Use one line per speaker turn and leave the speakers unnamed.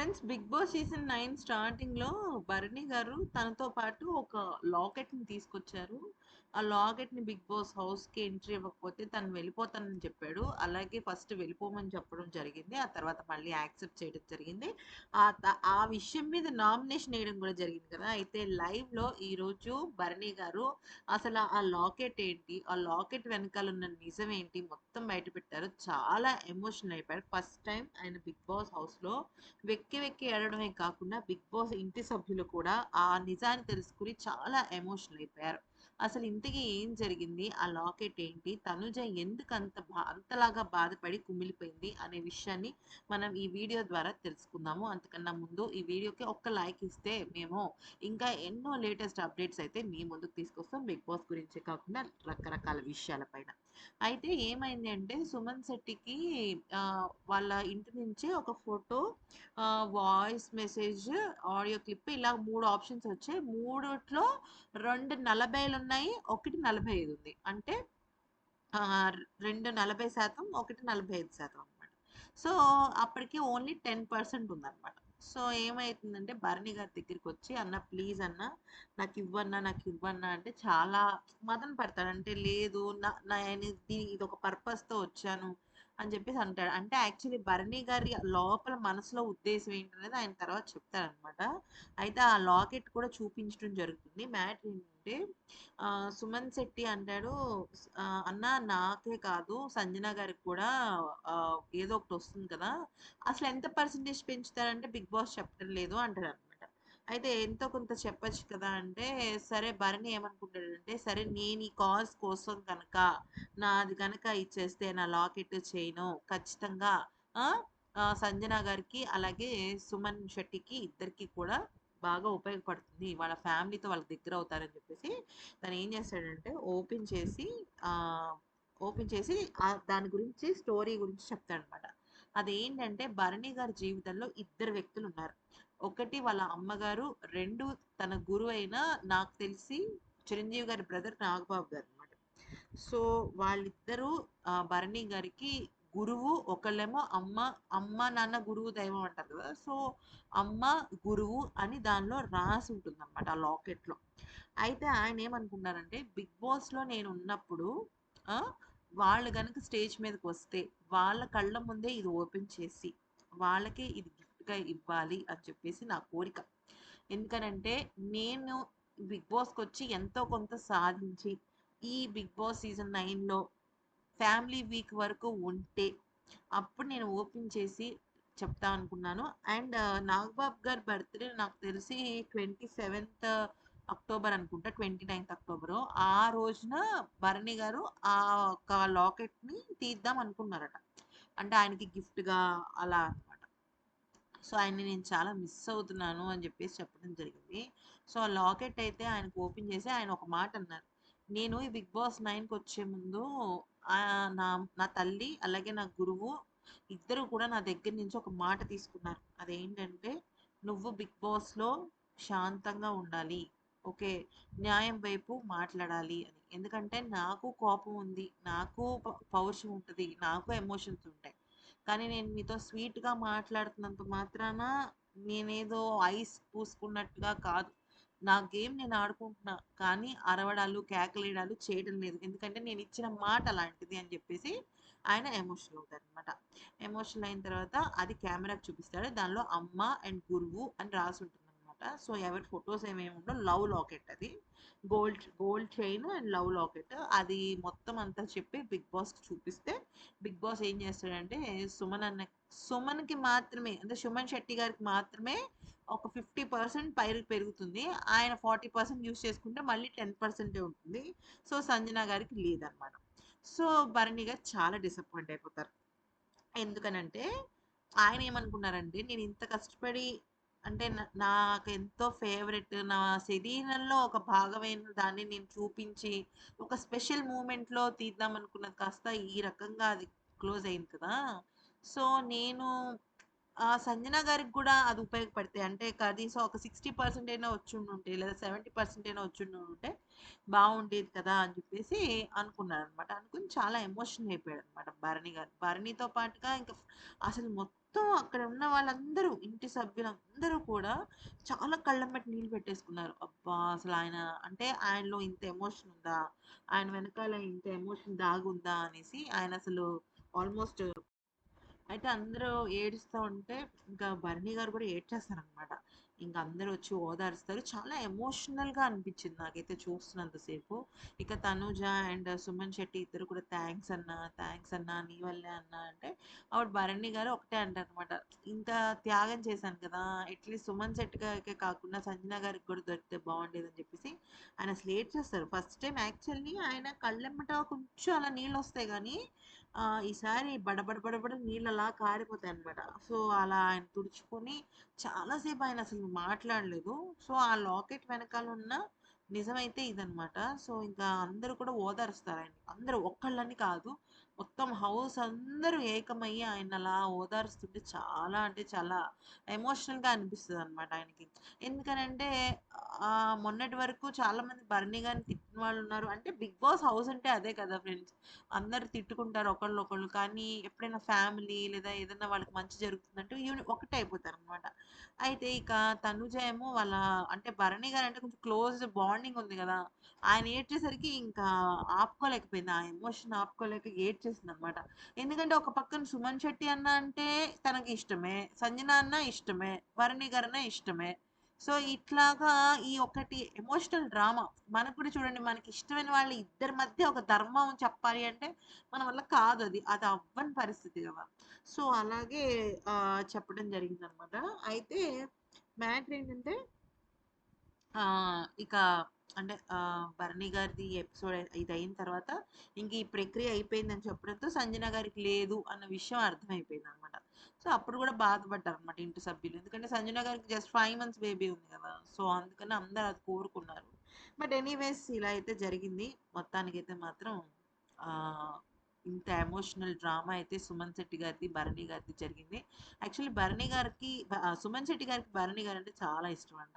Friends 'Bigg Boss' season nine స్టార్టింగ్‌లో భరణి గారు తనతో పాటు ఒక లాకెట్‌ని తీసుకొచ్చారు. ఆ లాకెట్‌ని 'బిగ్ బాస్' హౌస్‌కి ఎంట్రీ ఇవ్వకపోతే తను వెళ్ళిపోతానని చెప్పాడు. అలాగే ఫస్ట్ వెళ్ళిపోమని చెప్పడం జరిగింది. ఆ తర్వాత మళ్ళీ యాక్సెప్ట్ చేయడం జరిగింది. ఆ ఆ విషయం మీద నామినేషన్ వేయడం కూడా జరిగింది కదా! అయితే లైవ్‌లో ఈరోజు భరణి గారు అసలు ఆ లాకెట్ ఏంటి? ఆ లాకెట్ వెనకాల ఉన్న నిజం ఏంటి? మొత్తం బయటపెట్టారు. చాలా ఎమోషనల్ అయిపోయారు. ఫస్ట్ టైం ఆయన 'బిగ్ బాస్' హౌస్‌లో వెక్కి వెక్కి ఏడవడమే కాకుండా 'బిగ్ బాస్' ఇంటి సభ్యులు కూడా ఆ నిజాన్ని తెలుసుకొని చాలా ఎమోషనల్ అయిపోయారు. అసలు ఇంతకీ ఏం జరిగింది? ఆ లాకెట్ ఏంటి? తనుజ ఎందుకు అంత అంతలాగా బాధపడి కుమిలిపోయింది అనే విషయాన్ని మనం ఈ వీడియో ద్వారా తెలుసుకుందాము. అంతకన్నా ముందు ఈ వీడియోకి ఒక్క లైక్ ఇస్తే మేము ఇంకా ఎన్నో లేటెస్ట్ అప్డేట్స్ అయితే మీ ముందుకు తీసుకొస్తాం. 'బిగ్ బాస్' గురించే కాకుండా రకరకాల విషయాల పైన. అయితే ఏమైంది అంటే సుమన్ శెట్టికి వాళ్ళ ఇంటి నుంచి ఒక photo voice message, audio clip ఇలా మూడు ఆప్షన్స్ వచ్చాయి. మూడిట్లో 2 40లున్నాయి. ఒకటి 45 ఉంది. అంటే రెండు నలభై శాతం ఒకటి నలభై ఐదు శాతం అనమాట సో, అప్పటికి ఓన్లీ 10% ఉందన్నమాట. సో, ఏమైతుందంటే భరణి గారి దగ్గరికి వచ్చి "అన్న ప్లీజ్ అన్న నాకు ఇవ్వన్నా అంటే చాలా మదన పడతాడు. అంటే లేదు నా నేను ఇది ఒక పర్పస్‌తో వచ్చాను అని చెప్పేసి అంటాడు. అంటే యాక్చువల్లీ భరణి గారి లోపల మనసులో ఉద్దేశం ఏంటనేది ఆయన తర్వాత చెప్తారనమాట. అయితే ఆ లాకెట్ కూడా చూపించడం జరుగుతుంది. మ్యాటర్ ఏంటంటే సుమన్ శెట్టి అంటాడు "అన్న నాకే కాదు సంజన గారికి కూడా ఏదో ఒకటి వస్తుంది కదా! అసలు ఎంత పర్సెంటేజ్ పెంచుతారంటే 'బిగ్ బాస్' చెప్పడం లేదు" అంటాడనమాట. అయితే ఎంతో కొంత చెప్పచ్చు కదా! అంటే సరే భరణి ఏమనుకుంటాడంటే సరే నేను ఈ కాజ్ కోసం కనుక నాది కనుక ఇచ్చేస్తే నా లాకెట్, చేయను ఖచ్చితంగా సంజన గారికి అలాగే సుమన్ శెట్టికి ఇద్దరికీ కూడా బాగా ఉపయోగపడుతుంది. వాళ్ళ ఫ్యామిలీతో వాళ్ళకి దగ్గరవుతారని చెప్పేసి తను ఏం చేస్తాడంటే ఓపెన్ చేసి ఓపెన్ చేసి దాని గురించి స్టోరీ గురించి చెప్తాడనమాట. అదేంటంటే భరణి గారి జీవితంలో ఇద్దరు వ్యక్తులు ఉన్నారు ఒకటి వాళ్ళ అమ్మగారు, రెండు తన గురువైన నాకు తెలిసి చిరంజీవి గారి బ్రదర్ నాగబాబు గారు అనమాట సో, వాళ్ళిద్దరూ భరణి గారికి గురువు. ఒకళ్ళేమో అమ్మ, అమ్మ, నాన్న, గురువు, దైవం అంటారు కదా! సో, అమ్మ, గురువు అని దానిలో రాసి ఉంటుంది అనమాట ఆ లాకెట్‌లో. అయితే ఆయనేమనుకున్నారంటే 'బిగ్ బాస్‌లో' నేను ఉన్నప్పుడు వాళ్ళు కనుక స్టేజ్ మీదకి వస్తే వాళ్ళ కళ్ళ ముందే ఇది ఓపెన్ చేసి వాళ్ళకే ఇది గిఫ్ట్‌గా ఇవ్వాలి అని చెప్పేసి నా కోరిక. ఎందుకనంటే నేను 'బిగ్ బాస్కి వచ్చి ఎంతో కొంత సాధించి ఈ 'బిగ్ బాస్' సీజన్ నైన్లో ఫ్యామిలీ వీక్ వరకు ఉంటే అప్పుడు నేను ఓపెన్ చేసి చెప్తా అనుకున్నాను. అండ్ నాగబాబు గారి బర్త్‌డే నాకు తెలిసి 27థ్ అక్టోబర్ అనుకుంటా. ట్వంటీ నైన్త్ అక్టోబరు ఆ రోజున భరణి గారు ఆ ఒక్క లాకెట్‌ని తీద్దాం అనుకున్నారట. అంటే ఆయనకి గిఫ్ట్‌గా అలా అనమాట సో, ఆయన్ని నేను చాలా మిస్ అవుతున్నాను అని చెప్పేసి చెప్పడం జరిగింది. సో, ఆ లాకెట్ అయితే ఆయనకు ఓపెన్ చేసి ఆయన ఒక మాట అన్నారు. "నేను ఈ 'బిగ్ బాస్' నైన్కి వచ్చే ముందు నా నా తల్లి అలాగే నా గురువు ఇద్దరు కూడా నా దగ్గర నుంచి ఒక మాట తీసుకున్నారు. అదేంటంటే నువ్వు 'బిగ్ బాస్'లో శాంతంగా ఉండాలి. ఓకే. న్యాయం వైపు మాట్లాడాలి అని. ఎందుకంటే నాకు కోపం ఉంది. నాకు పౌరుషం ఉంటుంది నాకు ఎమోషన్స్ ఉంటాయి. కానీ నేను మీతో స్వీట్‌గా మాట్లాడుతున్నంత మాత్రాన నేనేదో ఐస్ పూసుకున్నట్టుగా కాదు. నా గేమ్ నేను ఆడుకుంటున్నా. కానీ అరవడాలు, కేకలేయడాలు చేయడం లేదు. ఎందుకంటే నేను ఇచ్చిన మాట అలాంటిది" అని చెప్పేసి ఆయన ఎమోషనల్ అవుతారనమాట. ఎమోషనల్ అయిన తర్వాత అది కెమెరాకి చూపిస్తాడు. దానిలో అమ్మ అండ్ గురువు అని రాసి ఉంటుంది అనమాట సో, ఎవరి ఫోటోస్ ఏమేమి ఉండవు. లవ్ లాకెట్ అది. Gold gold chain and love locket. అది మొత్తం అంతా చెప్పి 'బిగ్ బాస్'కి చూపిస్తే 'బిగ్ బాస్' ఏం చేస్తాడంటే సుమన్ అన్న సుమన్‌కి మాత్రమే అంటే సుమన్ శెట్టి గారికి మాత్రమే ఒక 50% పైరు పెరుగుతుంది. ఆయన ఫార్టీ పర్సెంట్ యూస్ చేసుకుంటే మళ్ళీ టెన్ పర్సెంటే ఉంటుంది. సో, సంజన గారికి లేదనమాట. సో, భరణి గారు చాలా డిసప్పాయింట్ అయిపోతారు. ఎందుకనంటే ఆయన ఏమనుకున్నారంటే నేను ఇంత కష్టపడి అంటే నాకు ఎంతో ఫేవరెట్ నా శరీరంలో ఒక భాగమైన దాన్ని నేను చూపించి ఒక స్పెషల్ మూమెంట్‌లో తీద్దాం అనుకున్నది కాస్త ఈ రకంగా అది క్లోజ్ అయింది కదా! సో, నేను సంజన గారికి కూడా అది ఉపయోగపడితే అంటే కనీసం ఒక 60% అయినా వచ్చుండుంటే లేదా 70% అయినా వచ్చుండుంటే బాగుండేది కదా! అని చెప్పేసి అనుకున్నారనమాట. అనుకుని చాలా ఎమోషన్ అయిపోయాడు అనమాట భరణి గారు. భరణితో పాటుగా ఇంకా అసలు మొత్తం మొత్తం అక్కడ ఉన్న వాళ్ళందరూ ఇంటి సభ్యులందరూ కూడా చాలా కళ్ళెమ్మట నీళ్ళు పెట్టేసుకున్నారు. అబ్బా! అసలు ఆయన అంటే ఆయనలో ఇంత ఎమోషన్ ఉందా? ఆయన వెనకాల ఇంత ఎమోషన్ దాగుందా? అనేసి ఆయన అసలు ఆల్మోస్ట్ అయితే అందరూ ఏడుస్తూ ఉంటే ఇంకా భరణి గారు కూడా ఏడ్చేస్తారనమాట. ఇంకా అందరూ వచ్చి ఓదారుస్తారు. చాలా ఎమోషనల్‌గా అనిపించింది నాకైతే చూస్తున్నంతసేపు ఇక తనూజ అండ్ సుమన్ శెట్టి ఇద్దరు కూడా థ్యాంక్స్ అన్నా థ్యాంక్స్ అన్నా నీ వల్లే అన్నా అంటే అప్పుడు భరణి గారు ఒకటే అంటారనమాట. ఇంత త్యాగం చేశాను కదా! ఎట్లీస్ట్ సుమన్ శెట్టి గారికే కాకుండా సంజన గారికి కూడా దొరికితే బాగుండేదని చెప్పేసి ఆయన అసలు ఏడ్చేస్తారు. ఫస్ట్ టైం యాక్చువల్లీ ఆయన కళ్ళెమ్మట కొంచెం అలా నీళ్ళు వస్తాయి కానీ ఈసారి బడబడ బడబడ నీళ్ళలా కారిపోతాయి అనమాట సో, అలా ఆయన తుడుచుకొని చాలా సేపు ఆయన అసలు మాట్లాడలేదు. సో, ఆ లాకెట్ వెనకాల ఉన్న నిజమైతే ఇదనమాట. సో, ఇంకా అందరూ కూడా ఓదారుస్తారు ఆయన అందరూ ఒక్కళ్ళని కాదు. మొత్తం హౌస్ అందరూ ఏకమయ్యి ఆయన అలా ఓదారుస్తుంటే చాలా అంటే చాలా ఎమోషనల్‌గా అనిపిస్తదనమాట ఆయనకి. ఎందుకనంటే మొన్నటి వరకు చాలామంది భరణి గారిని వాళ్ళు ఉన్నారు అంటే బిగ్ బాస్ హౌస్ అంటే అదే కదా ఫ్రెండ్స్. అందరు తిట్టుకుంటారు ఒకళ్ళు ఒకళ్ళు కానీ ఎప్పుడైనా ఫ్యామిలీ లేదా ఏదైనా వాళ్ళకి మంచి జరుగుతుందంటే యూని ఒకటే అయిపోతారనమాట. అయితే ఇక తనుజ ఏమో వాళ్ళ అంటే భరణి గారు అంటే కొంచెం క్లోజ్ బాండింగ్ ఉంది కదా ఆయన ఏడ్చేసరికి ఇంకా ఆపుకోలేకపోయింది. ఆ ఎమోషన్ ఆపుకోలేక ఏడ్చేసిందనమాట. ఎందుకంటే ఒక పక్కన సుమన్ శెట్టి అన్న అంటే తనకి ఇష్టమే. సంజన అన్న ఇష్టమే. భరణి గారన్న ఇష్టమే. సో, ఇట్లాగా ఈ ఒకటి ఎమోషనల్ డ్రామా మనకు కూడా చూడండి మనకి ఇష్టమైన వాళ్ళ ఇద్దరి మధ్య ఒక ధర్మం చెప్పాలి అంటే మన వల్ల కాదది. అది అవ్వని పరిస్థితి కదా సో, అలాగే చెప్పడం చెప్పడం జరిగిందనమాట. అయితే మ్యాటర్ ఏంటంటే ఇక అంటే భరణి గారిది ఎపిసోడ్ ఇది అయిన తర్వాత ఇంక ఈ ప్రక్రియ అయిపోయిందని చెప్పడంతో సంజన గారికి లేదు అన్న విషయం అర్థమైపోయిందనమాట. సో, అప్పుడు కూడా బాధపడ్డారనమాట ఇంటి సభ్యులు. ఎందుకంటే సంజన గారికి జస్ట్ ఫైవ్ మంత్స్ బేబీ ఉంది కదా సో, అందుకని అందరూ అది కోరుకున్నారు. బట్ ఎనీవేస్ ఇలా అయితే జరిగింది. మొత్తానికైతే మాత్రం ఇంత ఎమోషనల్ డ్రామా అయితే సుమన్ శెట్టి గారిది, భరణి గారిది జరిగింది. యాక్చువల్లీ భరణి గారికి సుమన్ శెట్టి గారికి భరణి గారంటే చాలా ఇష్టం అంట